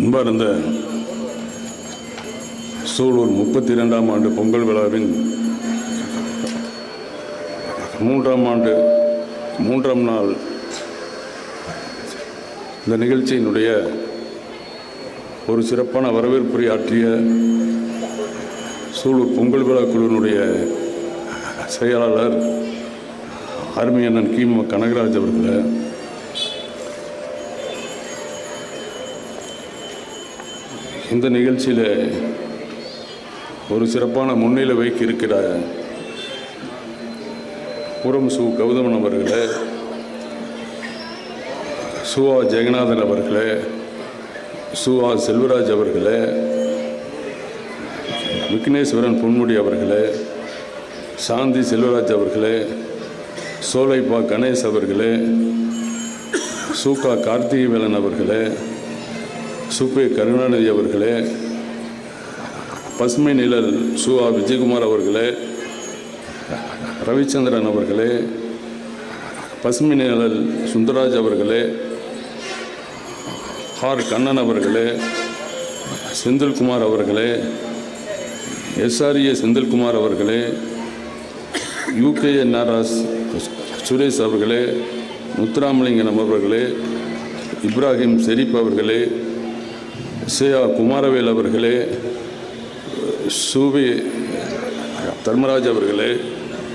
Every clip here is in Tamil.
அன்பார்ந்த சூலூர் முப்பத்தி இரண்டாம் ஆண்டு பொங்கல் விழாவின் மூன்றாம் ஆண்டு மூன்றாம் நாள் இந்த நிகழ்ச்சியினுடைய ஒரு சிறப்பான வரவேற்புரை ஆற்றிய சூலூர் பொங்கல் விழா குழுவினுடைய செயலாளர் அருமையண்ணன் கிமு கனகராஜ் அவர்களை இந்த நிகழ்ச்சியில் ஒரு சிறப்பான முன்னிலை வைக்க இருக்கிற புறம் சு கௌதமன் அவர்களே சுவா ஜெகநாதன் அவர்களே சுவா செல்வராஜ் அவர்களே விக்னேஸ்வரன் பொன்முடி அவர்களே சாந்தி செல்வராஜ் அவர்களே சோலைப்பா கணேஷ் அவர்களே சூகா கார்த்திகவேலன் அவர்களே சுப்பே கருணாநிதி அவர்களே பசுமை நிழல் சுவா விஜயகுமார் அவர்களே ரவிச்சந்திரன் அவர்களே பசுமை நிழல் சுந்தராஜ் அவர்களே ஆர் கண்ணன் அவர்களே செந்தில்குமார் அவர்களே எஸ்ஆர்ஏ செந்தில்குமார் அவர்களே யூகேஎன்ஆர்எஸ் சுரேஷ் அவர்களே முத்துராமலிங்கன் அவர்களே இப்ராஹிம் ஷெரீப் அவர்களே சேயா குமாரவேல் அவர்களே சூவி தர்மராஜ் அவர்களே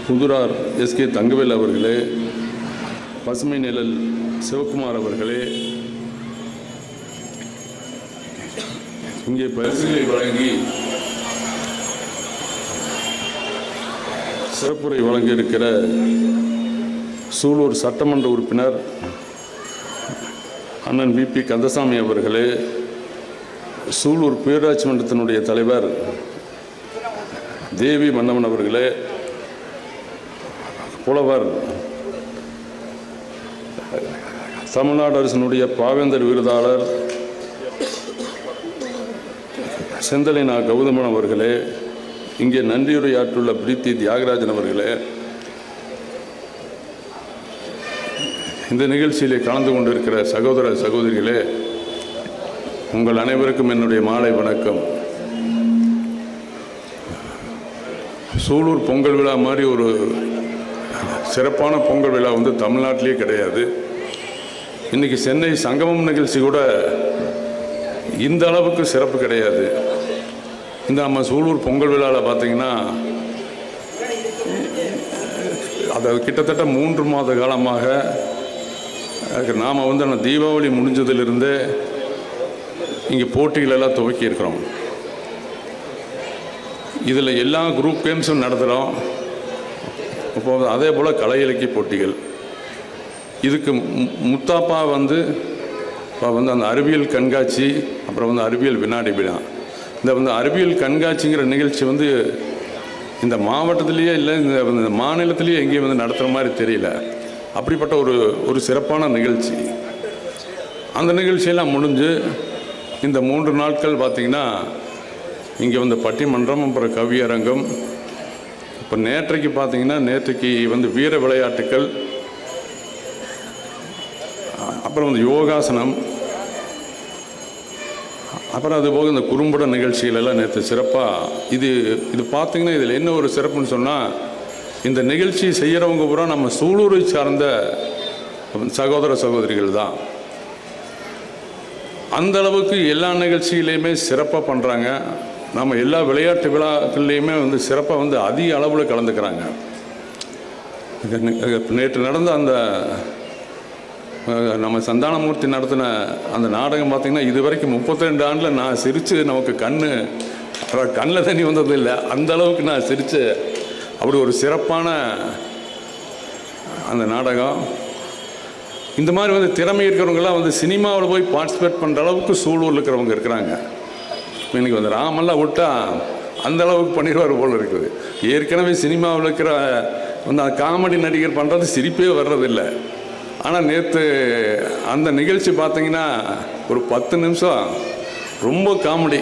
புதுரார் எஸ்கே தங்கவேல் அவர்களே பசுமை நிழல் சிவகுமார் அவர்களே இங்கே பரிசுகளை வழங்கி சிறப்புரை வழங்க இருக்கிற சூலூர் சட்டமன்ற உறுப்பினர் அண்ணன் பிபி கந்தசாமி அவர்களே சூலூர் பேராட்சி மன்றத்தினுடைய தலைவர் தேவி மன்னவன் அவர்களே புலவர் தமிழ்நாடு அரசினுடைய பாவேந்தர் விருதாளர் செந்தலினா கௌதமன் அவர்களே இங்கே நன்றியுரையாற்றுள்ள பிரீத்தி தியாகராஜன் அவர்களே இந்த நிகழ்ச்சியிலே கலந்து கொண்டிருக்கிற சகோதர சகோதரிகளே உங்கள் அனைவருக்கும் என்னுடைய மாலை வணக்கம். சூலூர் பொங்கல் விழா மாதிரி ஒரு சிறப்பான பொங்கல் விழா வந்து தமிழ்நாட்டிலேயே கிடையாது. இன்னைக்கு சென்னை சங்கமம் நிகழ்ச்சி கூட இந்த அளவுக்கு சிறப்பு கிடையாது. இந்த நம்ம சூலூர் பொங்கல் விழாவில் பார்த்தீங்கன்னா அதாவது கிட்டத்தட்ட மூன்று மாத காலமாக நாம் வந்து அந்த தீபாவளி முடிஞ்சதிலிருந்தே இங்கே போட்டிகளெல்லாம் துவக்கி இருக்கிறோம். இதில் எல்லா குரூப் கேம்ஸும் நடத்துகிறோம் இப்போ அதே போல் கலை இலக்கிய போட்டிகள். இதுக்கு மு- முத்தாப்பா வந்து இப்போ வந்து அந்த அறிவியல் கண்காட்சி அப்புறம் வந்து அறிவியல் வினாடி வினா. இந்த வந்து அறிவியல் கண்காட்சிங்கிற நிகழ்ச்சி வந்து இந்த மாவட்டத்திலேயே இல்லை இந்த மாநிலத்திலேயே எங்கேயும் வந்து நடத்துகிற மாதிரி தெரியல. அப்படிப்பட்ட ஒரு ஒரு சிறப்பான நிகழ்ச்சி. அந்த நிகழ்ச்சியெல்லாம் முடிஞ்சு இந்த மூன்று நாட்கள் பார்த்திங்கன்னா இங்கே வந்து பட்டிமன்றம் அப்புறம் கவியரங்கம். இப்போ நேற்றைக்கு பார்த்திங்கன்னா நேற்றைக்கு வந்து வீர விளையாட்டுக்கள் அப்புறம் வந்து யோகாசனம் அப்புறம் அதுபோக இந்த குறும்பட நிகழ்ச்சிகள் எல்லாம் நேற்று சிறப்பாக இது இது பார்த்திங்கன்னா இதில் என்ன ஒரு சிறப்புன்னு சொன்னால் இந்த நிகழ்ச்சி செய்கிறவங்க பூரா நம்ம சூலூரை சார்ந்த சகோதர சகோதரிகள் தான். அந்த அளவுக்கு எல்லா நிகழ்ச்சியிலையுமே சிறப்பாக பண்ணுறாங்க நம்ம எல்லா விளையாட்டு விழாக்கள்லேயுமே வந்து சிறப்பாக வந்து அதிக அளவில் கலந்துக்கிறாங்க. நேற்று நடந்த அந்த நம்ம சந்தானமூர்த்தி நடத்தின அந்த நாடகம் பார்த்திங்கன்னா இது வரைக்கும் முப்பத்தி ரெண்டு ஆண்டில் நான் சிரித்து நமக்கு கண் கண்ணில் தண்ணி வந்தது இல்லை அந்த அளவுக்கு நான் சிரித்து அப்படி ஒரு சிறப்பான அந்த நாடகம். இந்த மாதிரி வந்து திறமை இருக்கிறவங்கலாம் வந்து சினிமாவில் போய் பார்ட்டிசிபேட் பண்ணுற அளவுக்கு சூழல் இருக்கிறவங்க இருக்கிறாங்க. இப்ப இன்னைக்கு வந்து ராமெல்லாம் விட்டா அந்த அளவுக்கு பண்ணிடுவார் போல் இருக்குது. ஏற்கனவே சினிமாவில் இருக்கிற வந்து அந்த காமெடி நடிகர் பண்ணுறது சிரிப்பே வர்றதில்லை. ஆனால் நேற்று அந்த நிகழ்ச்சி பார்த்தீங்கன்னா ஒரு பத்து நிமிஷம் ரொம்ப காமெடி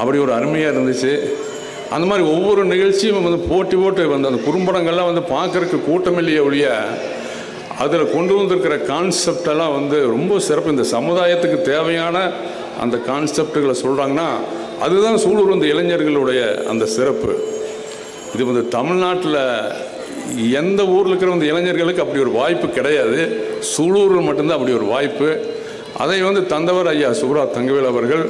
அப்படி ஒரு அருமையாக இருந்துச்சு. அந்த மாதிரி ஒவ்வொரு நிகழ்ச்சியும் வந்து போட்டி போட்டு வந்து அந்த குறும்படங்கள்லாம் வந்து பார்க்கறதுக்கு கூட்டமில்லையே ஒழிய அதில் கொண்டு வந்திருக்கிற கான்செப்டெல்லாம் வந்து ரொம்ப சிறப்பு. இந்த சமுதாயத்துக்கு தேவையான அந்த கான்செப்டுகளை சொல்கிறாங்கன்னா அதுதான் சூழல் வந்து இளைஞர்களுடைய அந்த சிறப்பு. இது வந்து தமிழ்நாட்டில் எந்த ஊரில் இருக்கிற வந்து இளைஞர்களுக்கு அப்படி ஒரு வாய்ப்பு கிடையாது. சூலூரில் மட்டும்தான் அப்படி ஒரு வாய்ப்பு. அதை வந்து தந்தவர் ஐயா சுப்ரா தங்கவேல் அவர்கள்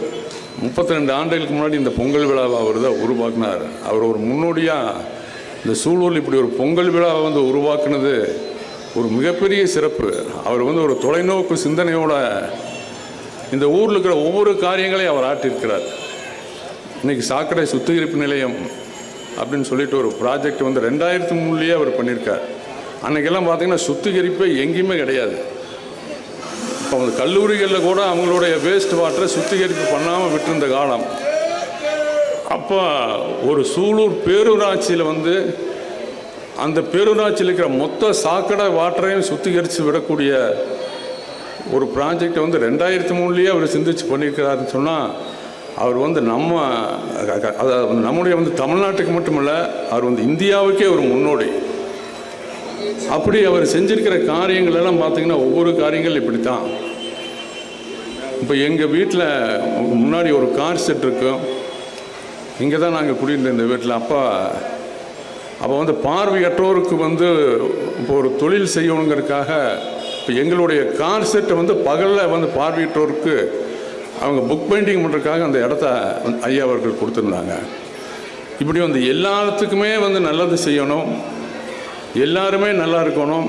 முப்பத்தி ரெண்டு ஆண்டுகளுக்கு முன்னாடி இந்த பொங்கல் விழாவை அவர் தான் உருவாக்குனார். அவர் ஒரு முன்னோடியாக இந்த சூலூரில் இப்படி ஒரு பொங்கல் விழாவை வந்து உருவாக்குனது ஒரு மிகப்பெரிய சிறப்பு. அவர் வந்து ஒரு தொலைநோக்கு சிந்தனையோட இந்த ஊரில் இருக்கிற ஒவ்வொரு காரியங்களையும் அவர் ஆட்டியிருக்கிறார் இன்னைக்கு சாக்கடை சுத்திகரிப்பு நிலையம் அப்படின்னு சொல்லிட்டு ஒரு ப்ராஜெக்ட் வந்து ரெண்டாயிரத்து மூணுலேயே அவர் பண்ணியிருக்கார். அன்னைக்கெல்லாம் பார்த்திங்கன்னா சுத்திகரிப்பே எங்கேயுமே கிடையாது. இப்போ அந்த கல்லூரிகளில் கூட அவங்களுடைய வேஸ்ட் வாட்டரை சுத்திகரிப்பு பண்ணாமல் விட்டிருந்த காலம். அப்போ ஒரு சூலூர் பேரூராட்சியில் வந்து அந்த பேரூராட்சியில் இருக்கிற மொத்த சாக்கடை வாட்டரையும் சுத்திகரித்து விடக்கூடிய ஒரு ப்ராஜெக்டை வந்து ரெண்டாயிரத்தி மூணுலேயே அவர் சிந்திச்சு பண்ணியிருக்கிறாருன்னு சொன்னால் அவர் வந்து நம்ம அதாவது நம்முடைய வந்து தமிழ்நாட்டுக்கு மட்டுமல்ல அவர் வந்து இந்தியாவுக்கே ஒரு முன்னோடி. அப்படி அவர் செஞ்சிருக்கிற காரியங்கள் எல்லாம் பார்த்தீங்கன்னா ஒவ்வொரு காரியங்கள் இப்படி தான் இப்போ எங்கள் வீட்டில் முன்னாடி ஒரு கார் செட் இருக்கும் இங்கே தான் நாங்கள் குடியிருந்த இந்த வீட்டில் அப்பா அப்போ வந்து பார்வையற்றோருக்கு வந்து இப்போ ஒரு தொழில் செய்யணுங்கிறதுக்காக இப்போ எங்களுடைய கார் வந்து பகலில் வந்து பார்வையற்றோருக்கு அவங்க புக் பெயிண்டிங் பண்ணுறதுக்காக அந்த இடத்த ஐயா அவர்கள் கொடுத்துருந்தாங்க. இப்படி வந்து எல்லாத்துக்குமே வந்து நல்லது செய்யணும். எல்லாருமே நல்லா இருக்கணும்.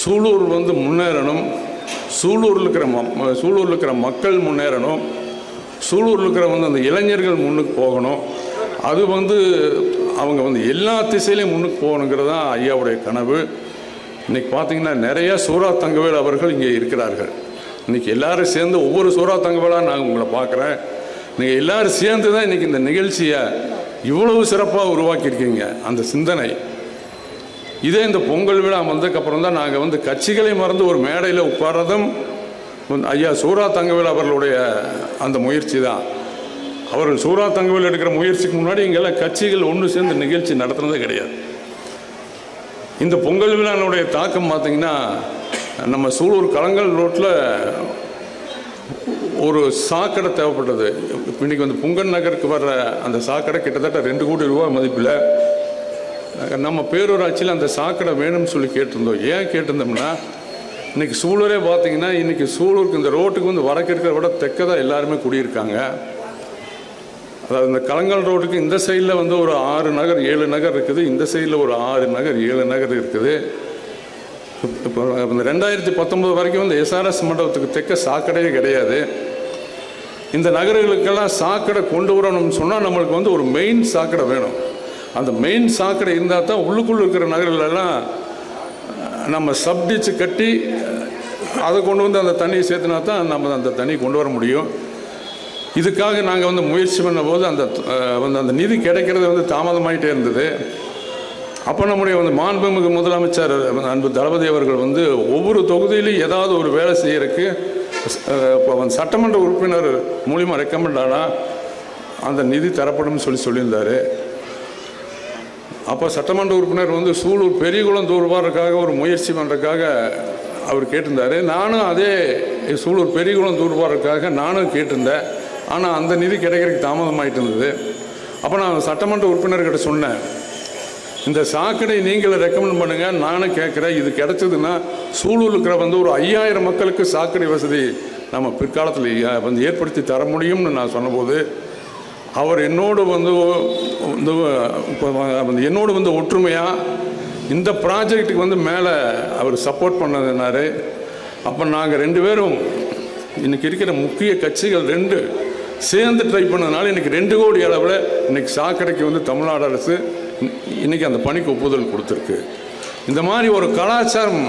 சூலூர் வந்து முன்னேறணும். சூலூரில் இருக்கிற ம சூலூரில் இருக்கிற மக்கள் முன்னேறணும். சூலூரில் இருக்கிற வந்து அந்த இளைஞர்கள் முன்னுக்கு போகணும். அது வந்து அவங்க வந்து எல்லா திசையிலையும் முன்னுக்கு போகணுங்கிறது தான் ஐயாவுடைய கனவு. இன்றைக்கி பார்த்தீங்கன்னா நிறையா சூரா தங்கவேல் அவர்கள் இங்கே இருக்கிறார்கள். இன்றைக்கி எல்லோரும் சேர்ந்து ஒவ்வொரு சூரா தங்கவேலாக நான் உங்களை பார்க்குறேன். நீங்கள் எல்லோரும் சேர்ந்து தான் இன்றைக்கி இந்த நிகழ்ச்சியை இவ்வளவு சிறப்பாக உருவாக்கியிருக்கீங்க அந்த சிந்தனை. இதே இந்த பொங்கல் விழா வந்ததுக்கப்புறம் தான் நாங்கள் வந்து கட்சிகளை மறந்து ஒரு மேடையில் உட்கார்றதும் ஐயா சூரா தங்கவேல் அவர்களுடைய அந்த முயற்சி தான். அவர்கள் சூறா தங்கவேல் எடுக்கிற முயற்சிக்கு முன்னாடி இங்கெல்லாம் கட்சிகள் ஒன்று சேர்ந்து நிகழ்ச்சி நடத்துனதே கிடையாது. இந்த பொங்கல் விழானுடைய தாக்கம் பார்த்தீங்கன்னா நம்ம சூலூர் கலங்கல் ரோட்டில் ஒரு சாக்கடை தேவைப்பட்டது. இன்றைக்கி வந்து புங்கன் நகருக்கு வர்ற அந்த சாக்கடை கிட்டத்தட்ட ரெண்டு கோடி ரூபாய் மதிப்பில் நம்ம பேரூராட்சியில் அந்த சாக்கடை வேணும்னு சொல்லி கேட்டிருந்தோம். ஏன் கேட்டிருந்தோம்னா இன்னைக்கு சூலூரே பார்த்தீங்கன்னா இன்றைக்கி சூலூருக்கு இந்த ரோட்டுக்கு வந்து வடக்கு இருக்கிற விட தெக்க தான் எல்லாருமே குடியிருக்காங்க. அதாவது இந்த கலங்கல் ரோட்டுக்கு இந்த சைடில் வந்து ஒரு ஆறு நகர் ஏழு நகர் இருக்குது. இந்த சைடில் ஒரு ஆறு நகர் ஏழு நகர் இருக்குது. இப்போ இந்த ரெண்டாயிரத்தி பத்தொன்பது வரைக்கும் வந்து எஸ்ஆர்எஸ் மண்டபத்துக்கு தெற்க சாக்கடையே கிடையாது. இந்த நகர்களுக்கெல்லாம் சாக்கடை கொண்டு வரணும்னு சொன்னால் நம்மளுக்கு வந்து ஒரு மெயின் சாக்கடை வேணும். அந்த மெயின் சாக்கடை இருந்தால் தான் உள்ளுக்குள்ளே இருக்கிற நகர்களெல்லாம் நம்ம சப்டிச்சு கட்டி அதை கொண்டு வந்து அந்த தண்ணியை சேர்த்துனா தான் நம்ம அந்த தண்ணி கொண்டு வர முடியும். இதுக்காக நாங்கள் வந்து முயற்சி பண்ணும்போது அந்த வந்து அந்த நிதி கிடைக்கிறது வந்து தாமதமாயிட்டே இருந்தது. அப்போ நம்முடைய வந்து மாண்புமிகு முதலமைச்சர் அன்பு தளபதி அவர்கள் வந்து ஒவ்வொரு தொகுதியிலையும் ஏதாவது ஒரு வேலை செய்யறதுக்கு இப்போ வந்து சட்டமன்ற உறுப்பினர் மூலியமாக ரெக்கமெண்ட் ஆனால் அந்த நிதி தரப்படும்னு சொல்லி சொல்லியிருந்தார். அப்போ சட்டமன்ற உறுப்பினர் வந்து சூலூர் பெரியகுளம் தூர்வாருக்காக ஒரு முயற்சி பண்ணுறதுக்காக அவர் கேட்டிருந்தாரு. நானும் அதே சூலூர் பெரியகுளம் தூர்வாருக்காக நானும் கேட்டிருந்தேன். ஆனால் அந்த நிதி கிடைக்கிறதுக்கு தாமதமாகிட்டு இருந்தது. அப்போ நான் சட்டமன்ற உறுப்பினர்கிட்ட சொன்னேன் இந்த சாக்கடை நீங்களே ரெக்கமெண்ட் பண்ணுங்க நானும் கேட்குறேன். இது கிடைச்சதுன்னா சூலூர் இருக்கிற வந்து ஒரு ஐயாயிரம் மக்களுக்கு சாக்கடை வசதி நம்ம பிற்காலத்தில் வந்து ஏற்படுத்தி தர முடியும்னு நான் சொன்னபோது அவர் என்னோடு வந்து வந்து இப்போ என்னோடு வந்து ஒற்றுமையாக இந்த ப்ராஜெக்ட்டுக்கு வந்து மேலே அவர் சப்போர்ட் பண்ணதுனாரு அப்போ நாங்கள் ரெண்டு பேரும் இன்றைக்கி இருக்கிற முக்கிய கட்சிகள் ரெண்டு சேர்ந்து ட்ரை பண்ணதுனால இன்றைக்கி ரெண்டு கோடி அளவில் இன்றைக்கி சாக்கடைக்கு வந்து தமிழ்நாடு அரசு இன்றைக்கி இன்னைக்கு அந்த பணிக்கு ஒப்புதல் கொடுத்துருக்கு. இந்த மாதிரி ஒரு கலாச்சாரம்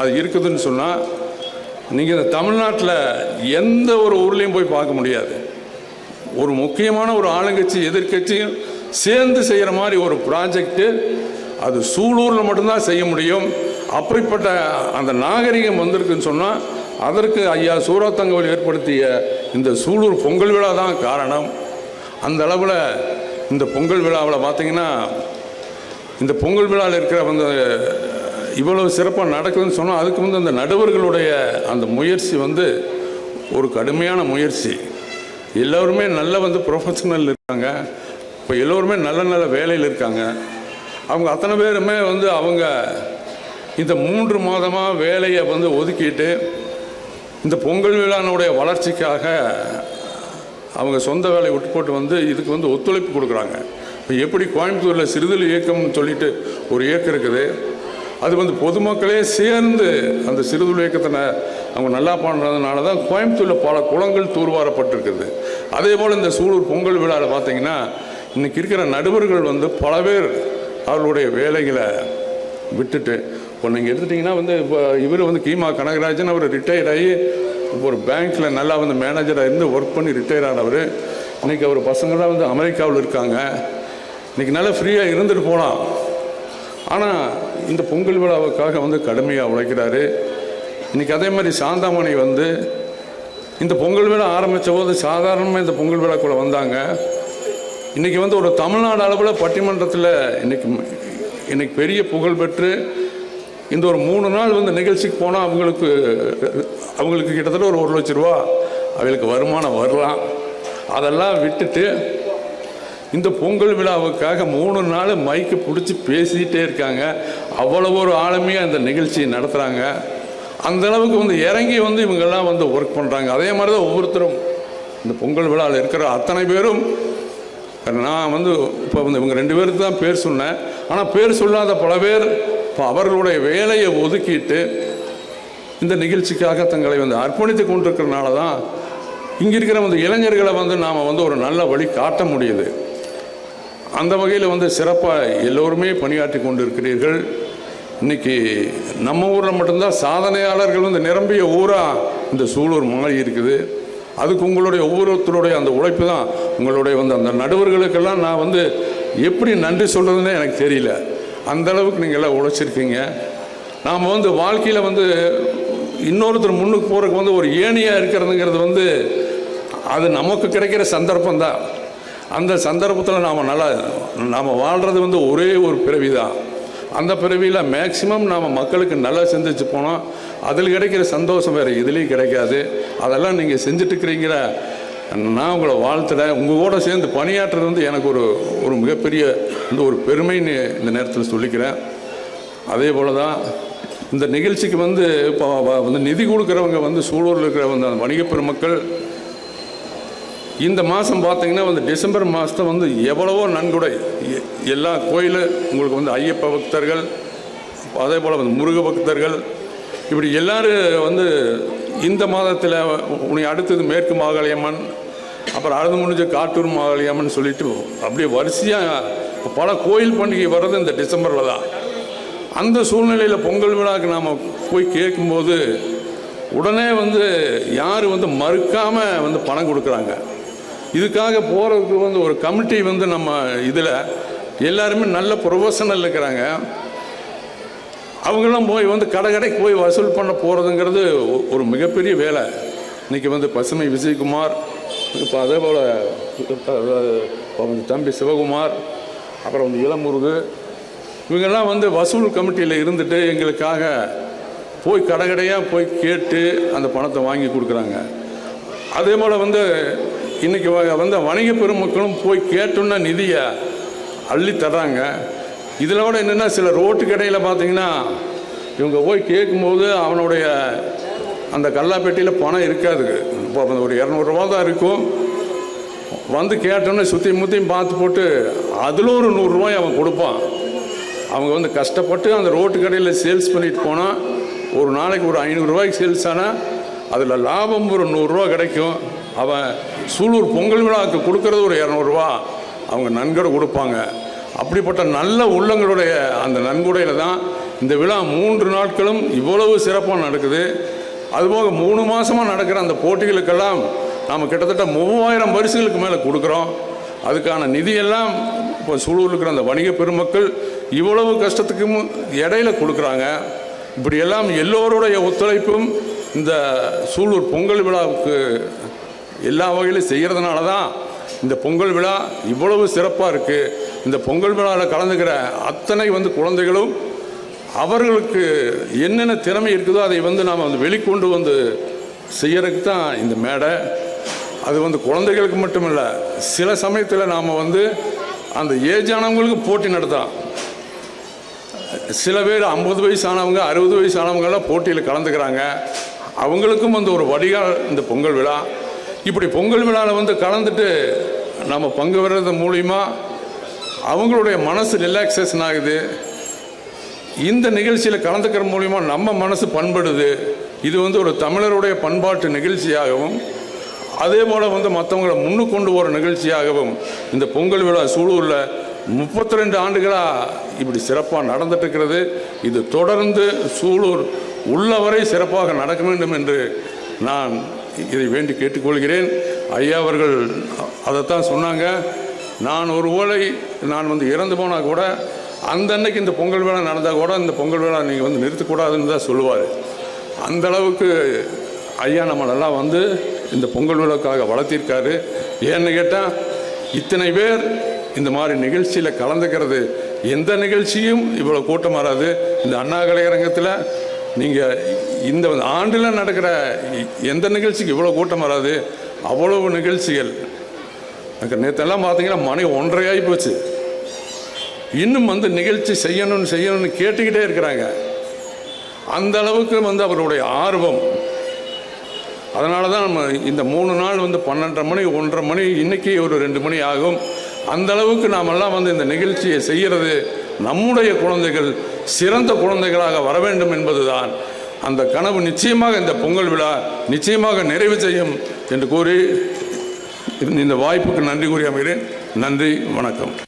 அது இருக்குதுன்னு சொன்னால் நீங்கள் இந்த தமிழ்நாட்டில் எந்த ஒரு ஊர்லேயும் போய் பார்க்க முடியாது. ஒரு முக்கியமான ஒரு ஆளுங்கட்சி எதிர்க்கட்சியும் சேர்ந்து செய்கிற மாதிரி ஒரு ப்ராஜெக்ட்டு அது சூலூரில் மட்டும்தான் செய்ய முடியும். அப்படிப்பட்ட அந்த நாகரிகம் வந்திருக்குன்னு சொன்னால் அதற்கு ஐயா சூரத்தங்கவில் ஏற்படுத்திய இந்த சூலூர் பொங்கல் விழா தான் காரணம். அந்த அளவில் இந்த பொங்கல் விழாவில் பார்த்தீங்கன்னா இந்த பொங்கல் விழாவில் இருக்கிற வந்து இவ்வளவு சிறப்பாக நடக்குதுன்னு சொன்னால் அதுக்கு வந்து அந்த நடுவர்களுடைய அந்த முயற்சி வந்து ஒரு கடுமையான முயற்சி. எல்லோருமே நல்ல வந்து ப்ரொஃபஷனல் இருக்காங்க. இப்போ எல்லோருமே நல்ல நல்ல வேலையில் இருக்காங்க. அவங்க அத்தனை பேருமே வந்து அவங்க இந்த மூன்று மாதமாக வேலையை வந்து ஒதுக்கிட்டு இந்த பொங்கல் விழானுடைய வளர்ச்சிக்காக அவங்க சொந்த வேலையை விட்டு போட்டு வந்து இதுக்கு வந்து ஒத்துழைப்பு கொடுக்குறாங்க. இப்போ எப்படி கோயம்புத்தூரில் சிறுதல் இயக்கம்னு சொல்லிட்டு ஒரு இயக்கம் இருக்குது. அது வந்து பொதுமக்களே சேர்ந்து அந்த சிறுதல் இயக்கத்தை அவங்க நல்லா பண்ணுறதுனால தான் கோயம்புத்தூரில் பல குளங்கள் தூர்வாரப்பட்டிருக்குது. அதே போல் இந்த சூலூர் பொங்கல் விழாவில் பார்த்தீங்கன்னா இன்றைக்கி இருக்கிற நடுவர்கள் வந்து பல பேர் அவர்களுடைய வேலைகளை விட்டுட்டு இப்போ நீங்கள் எடுத்துட்டிங்கன்னா வந்து இப்போ இவர் வந்து கீமா கனகராஜன் அவர் ரிட்டையர் ஆகி இப்போ ஒரு பேங்க்கில் நல்லா வந்து மேனேஜராக இருந்து ஒர்க் பண்ணி ரிட்டையர் ஆனவர் இன்றைக்கி அவர் பசங்களாம் வந்து அமெரிக்காவில் இருக்காங்க. இன்றைக்கி நல்லா ஃப்ரீயாக இருந்துட்டு போகலாம் ஆனால் இந்த பொங்கல் விழாவுக்காக வந்து கடுமையாக உழைக்கிறாரு. இன்றைக்கி அதே மாதிரி சாந்தாமணி வந்து இந்த பொங்கல் விழா ஆரம்பித்த போது சாதாரணமாக இந்த பொங்கல் விழாக்குள்ளே வந்தாங்க. இன்றைக்கி வந்து ஒரு தமிழ்நாடு அளவில் பட்டிமன்றத்தில் இன்றைக்கி இன்றைக்கி பெரிய புகழ் பெற்று இந்த ஒரு மூணு நாள் வந்து நிகழ்ச்சிக்கு போனால் அவங்களுக்கு அவங்களுக்கு கிட்டத்தட்ட ஒரு ஒரு லட்ச ரூபா அவங்களுக்கு வருமானம் வரலாம். அதெல்லாம் விட்டுட்டு இந்த பொங்கல் விழாவுக்காக மூணு நாள் மைக்கு பிடிச்சி பேசிக்கிட்டே இருக்காங்க. அவ்வளோ ஒரு ஆளுமையாக இந்த நிகழ்ச்சியை நடத்துகிறாங்க அந்த அளவுக்கு வந்து இறங்கி வந்து இவங்கெல்லாம் வந்து ஒர்க் பண்ணுறாங்க அதே மாதிரி தான் ஒவ்வொருத்தரும் இந்த பொங்கல் விழாவில் இருக்கிற அத்தனை பேரும் நான் வந்து இப்போ வந்து இவங்க ரெண்டு பேருக்கு தான் பேர் சொன்னேன். ஆனால் பேர் சொல்லாத பல பேர் இப்போ அவர்களுடைய வேலையை ஒதுக்கிட்டு இந்த நிகழ்ச்சிக்காக தங்களை வந்து அர்ப்பணித்து கொண்டிருக்கிறனால தான் இங்கே இருக்கிற வந்து இளைஞர்களை வந்து நாம் வந்து ஒரு நல்ல வழி காட்ட முடியுது. அந்த வகையில் வந்து சிறப்பாக எல்லோருமே பணியாற்றி கொண்டு இருக்கிறீர்கள் இன்னைக்கு நம்ம ஊரில் மட்டும்தான் சாதனையாளர்கள் வந்து நிரம்பிய ஊராக இந்த சூலூர் மாறி இருக்குது. அதுக்கு உங்களுடைய ஒவ்வொருத்தருடைய அந்த உழைப்பு தான். உங்களுடைய வந்து அந்த நடுவர்களுக்கெல்லாம் நான் வந்து எப்படி நன்றி சொல்கிறதுனே எனக்கு தெரியல. அந்த அளவுக்கு நீங்கள் எல்லாம் உழைச்சிருக்கீங்க நாம் வந்து வாழ்க்கையில் வந்து இன்னொருத்தர் முன்னுக்கு போகிறதுக்கு வந்து ஒரு ஏணியாக இருக்கிறதுங்கிறது வந்து அது நமக்கு கிடைக்கிற சந்தர்ப்பம் தான் அந்த சந்தர்ப்பத்தில் நாம் நல்லா நாம் வாழ்கிறது வந்து ஒரே ஒரு பிறவி தான் அந்த பிறவியில் மேக்சிமம் நாம் மக்களுக்கு நல்லா செஞ்சிச்சு போனோம் அதில் கிடைக்கிற சந்தோஷம் வேறு இதுலேயும் கிடைக்காது. அதெல்லாம் நீங்கள் செஞ்சுட்டு இருக்கிறீங்கிற நான் உங்களை வாழ்த்துறேன். உங்கள் கூட சேர்ந்து பணியாற்றுறது வந்து எனக்கு ஒரு ஒரு மிகப்பெரிய இந்த ஒரு பெருமைன்னு இந்த நேரத்தில் சொல்லிக்கிறேன். அதே போல் தான் இந்த நிகழ்ச்சிக்கு வந்து இப்போ வந்து நிதி கொடுக்குறவங்க வந்து சூழூரில் இருக்கிற வந்து அந்த வணிக பெருமக்கள் இந்த மாதம் பார்த்தீங்கன்னா வந்து டிசம்பர் மாதத்தை வந்து எவ்வளவோ நன்கொடை. எ- எல்லா கோயில் உங்களுக்கு வந்து ஐயப்ப பக்தர்கள் அதே போல் வந்து முருக பக்தர்கள் இப்படி எல்லாரும் வந்து இந்த மாதத்தில் உன்னை அடுத்தது மேற்கு மாகாளியம்மன் அப்புறம் அழுது முடிஞ்ச காட்டூர் மாகாளியம்மன் சொல்லிட்டு அப்படியே வரிசையாக பல கோயில் பண்டிகை வர்றது இந்த டிசம்பரில் தான். அந்த சூழ்நிலையில் பொங்கல் விழாக்கு நாம் போய் கேட்கும்போது உடனே வந்து யார் வந்து மறுக்காமல் வந்து பணம் கொடுக்குறாங்க. இதுக்காக போகிறதுக்கு வந்து ஒரு கமிட்டி வந்து நம்ம இதில் எல்லாருமே நல்ல ப்ரொஃபஷனல் இருக்கிறாங்க. அவங்கெல்லாம் போய் வந்து கடை கடைக்கு போய் வசூல் பண்ண போகிறதுங்கிறது ஒரு மிகப்பெரிய வேலை. இன்றைக்கி வந்து பசுமை விஜயகுமார் இப்போ அதே போல் இப்போ தம்பி சிவகுமார் அப்புறம் வந்து இளமுருகு இவங்கெல்லாம் வந்து வசூல் கமிட்டியில் இருந்துட்டு எங்களுக்காக போய் கடை கடையாக போய் கேட்டு அந்த பணத்தை வாங்கி கொடுக்குறாங்க. அதே போல் வந்து இன்றைக்கி வந்து வணிக பெருமக்களும் போய் கேட்டோன்னா நிதியை அள்ளி தர்றாங்க. இதில் கூட என்னென்னா சில ரோட்டு கடையில் பார்த்தீங்கன்னா இவங்க போய் கேட்கும்போது அவனுடைய அந்த கல்லாப்பேட்டையில் பணம் இருக்காது. இப்போ ஒரு இரநூறுவா தான் இருக்கும். வந்து கேட்டோன்னே சுற்றி முற்றியும் பார்த்து போட்டு அதில் ஒரு நூறுரூவாய் அவன் கொடுப்பான். அவங்க வந்து கஷ்டப்பட்டு அந்த ரோட்டு கடையில் சேல்ஸ் பண்ணிட்டு போனால் ஒரு நாளைக்கு ஒரு ஐநூறுரூவாய்க்கு சேல்ஸ் ஆனால் அதில் லாபம் ஒரு நூறுரூவா கிடைக்கும். அவன் சூலூர் பொங்கல் விழாவுக்கு கொடுக்கறது ஒரு இரநூறுவா அவங்க நன்கொடை கொடுப்பாங்க. அப்படிப்பட்ட நல்ல உள்ளங்களுடைய அந்த நன்கொடையில் தான் இந்த விழா மூன்று நாட்களும் இவ்வளவு சிறப்பாக நடக்குது. அதுபோக மூணு மாதமாக நடக்கிற அந்த போட்டிகளுக்கெல்லாம் நாம் கிட்டத்தட்ட மூவாயிரம் பரிசுகளுக்கு மேலே கொடுக்குறோம். அதுக்கான நிதியெல்லாம் இப்போ சூழல் இருக்கிற அந்த வணிக பெருமக்கள் இவ்வளவு கஷ்டத்துக்கும் இடையில கொடுக்குறாங்க. இப்படியெல்லாம் எல்லோருடைய ஒத்துழைப்பும் இந்த சூலூர் பொங்கல் விழாவுக்கு எல்லா வகையிலும் செய்கிறதுனால தான் இந்த பொங்கல் விழா இவ்வளவு சிறப்பாக இருக்குது இந்த பொங்கல் விழாவில் கலந்துக்கிற அத்தனை வந்து குழந்தைகளும் அவர்களுக்கு என்னென்ன திறமை இருக்குதோ அதை வந்து நாம் வந்து வெளிக்கொண்டு வந்து செய்யறதுக்கு தான் இந்த மேடை. அது வந்து குழந்தைகளுக்கு மட்டும் இல்லை சில சமயத்தில் நாம் வந்து அந்த ஏஜ் ஆனவங்களுக்கு போட்டி நடத்தலாம். சில பேர் ஐம்பது வயசு ஆனவங்க அறுபது வயசு ஆனவங்கெல்லாம் போட்டியில் கலந்துக்கிறாங்க. அவங்களுக்கும் வந்து ஒரு வடிகால் இந்த பொங்கல் விழா. இப்படி பொங்கல் விழாவில் வந்து கலந்துட்டு நம்ம பங்கு வர்றது மூலிமா அவங்களுடைய மனசு ரிலாக்ஸேஷன் ஆகுது. இந்த நிகழ்ச்சியில் கலந்துக்கிற மூலிமா நம்ம மனசு பண்படுது. இது வந்து ஒரு தமிழருடைய பண்பாட்டு நிகழ்ச்சியாகவும் அதே போல் வந்து மற்றவங்களை முன்னுக்கு கொண்டு போகிற நிகழ்ச்சியாகவும் இந்த பொங்கல் விழா சூலூரில் முப்பத்தி ரெண்டு ஆண்டுகளாக இப்படி சிறப்பாக நடந்துட்டுருக்கிறது. இது தொடர்ந்து சூலூர் உள்ளவரை சிறப்பாக நடக்க வேண்டும் என்று நான் இதை வேண்டி கேட்டுக்கொள்கிறேன். ஐயா அவர்கள் அதைத்தான் சொன்னாங்க. நான் ஒரு ஓலை நான் வந்து இறந்து போனால் கூட அந்த அன்னைக்கு இந்த பொங்கல் விழா நடந்தால் கூட இந்த பொங்கல் விழா நீங்கள் வந்து நிறுத்தக்கூடாதுன்னு தான் சொல்லுவார். அந்த அளவுக்கு ஐயா நம்மளெல்லாம் வந்து இந்த பொங்கல் விழாக்காக வளர்த்திருக்காரு. ஏன்னு கேட்டால் இத்தனை பேர் இந்த மாதிரி நிகழ்ச்சியில் கலந்துக்கிறது எந்த நிகழ்ச்சியும் இவ்வளோ கூட்டம் வராது. இந்த அண்ணா கலையரங்கத்தில் நீங்கள் இந்த ஆண்டில் நடக்கிற எந்த நிகழ்ச்சிக்கு இவ்வளோ கூட்டம் வராது அவ்வளவு நிகழ்ச்சிகள். எனக்கு நேற்றெல்லாம் பார்த்தீங்கன்னா மணி ஒன்றரை போச்சு. இன்னும் வந்து நிகழ்ச்சி செய்யணும்னு செய்யணும்னு கேட்டுக்கிட்டே இருக்கிறாங்க. அந்த அளவுக்கு வந்து அவருடைய ஆர்வம். அதனால தான் நம்ம இந்த மூணு நாள் வந்து பன்னெண்டரை மணி ஒன்றரை மணி இன்னைக்கு ஒரு ரெண்டு மணி ஆகும். அந்த அளவுக்கு நாமெல்லாம் வந்து இந்த நிகழ்ச்சியை செய்கிறது நம்முடைய குழந்தைகள் சிறந்த குழந்தைகளாக வர வேண்டும் என்பதுதான் அந்த கனவு. நிச்சயமாக இந்த பொங்கல் விழா நிச்சயமாக நிறைவு செய்யும் என்று கூறி இந்த வாய்ப்புக்கு நன்றி கூறி அமைகிறேன். நன்றி வணக்கம்.